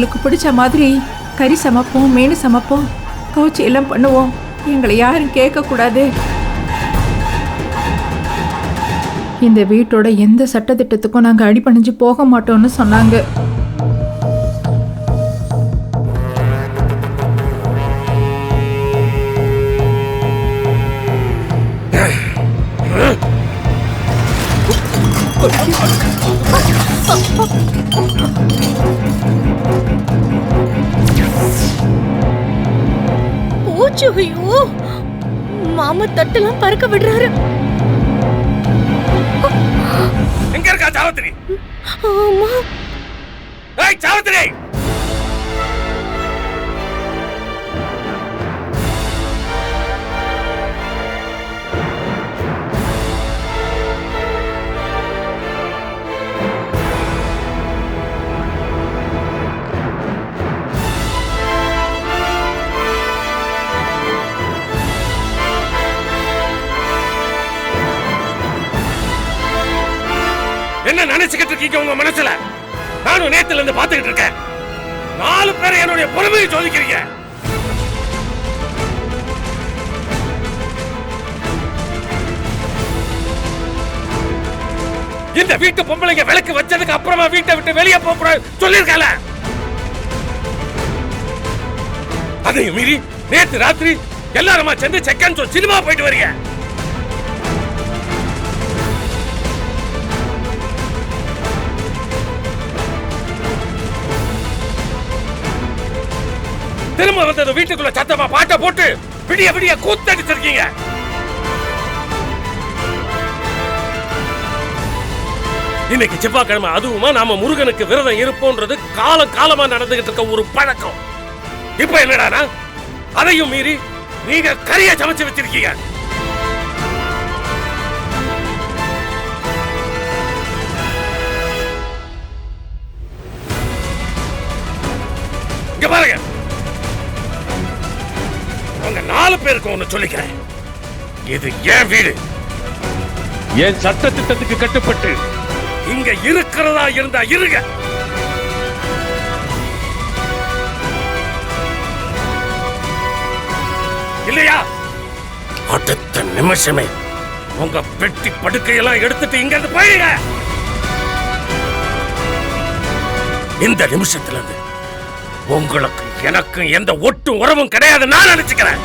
எங்களுக்கு பிடிச்ச மாதிரி கறி சமைப்போம் மீன் சமைப்போம் கவுச்சி எல்லாம் பண்ணுவோம். எங்களை யாரும் கேட்கக்கூடாது. இந்த வீட்டோட எந்த சட்டத்திட்டத்துக்கும் நாங்கள் அடிபணிஞ்சு போக மாட்டோம்னு சொன்னாங்க. போச்சு. ஐயோ மாமா தட்டெல்லாம் பறக்க விடுறாரு. எங்க இருக்கா சாவத்திரி? ஆமா. ஏய் சாவத்திரி! நினைச்சுக்கிட்டு இருக்கீங்க உங்க மனசுல? நானும் நேத்துல இருந்து பாத்துக்கிட்டு இருக்கேன். நாலு பேரை என்னுடைய பொறுமையை சோதிக்கிறீங்க. இந்த வீட்டு பொம்பளைங்க விளக்கு வச்சதுக்கு அப்புறமா வீட்டை விட்டு வெளியே போக கூடாது சொல்லிருக்கல அதையும் மீறி நேத்து ராத்திரி எல்லாருமா சேர்ந்து செக்கன் சினிமா போயிட்டு வரீங்க. திரும்ப வந்தது வீட்டுக்குள்ள சத்தமா பாட்டை போட்டு விடிய விடிய கூத்தடிச்சிருக்கீங்க. இன்னைக்கு செவ்வாய்க்கிழமை அதுவுமா நாம முருகனுக்கு விரதம் இருப்போன்றது காலம் காலமா நடந்துகிட்டு இருக்க ஒரு பழக்கம். இப்ப என்னடா அதையும் மீறி நீங்க கரிய சமைச்சு வச்சிருக்கீங்க. இங்க பாருங்க. நாலு பேருக்கு ஒண்ணு சொல்லிக்கிறேன். இது என் வீடு. என் சட்ட திட்டத்துக்கு கட்டுப்பட்டு. இங்க இருக்கிறதா இருந்தா இருங்க. இல்லையா? அடுத்த நிமிஷமே உங்க பெட்டி படுக்கையெல்லாம் எடுத்துட்டு இங்க இருந்து போயிடுங்க. இந்த நிமிஷத்துல இருந்து உங்களுக்கு எனக்கு எந்த ஒட்டும் உறவும் கிடையாது நான் நினைச்சுக்கிறேன்.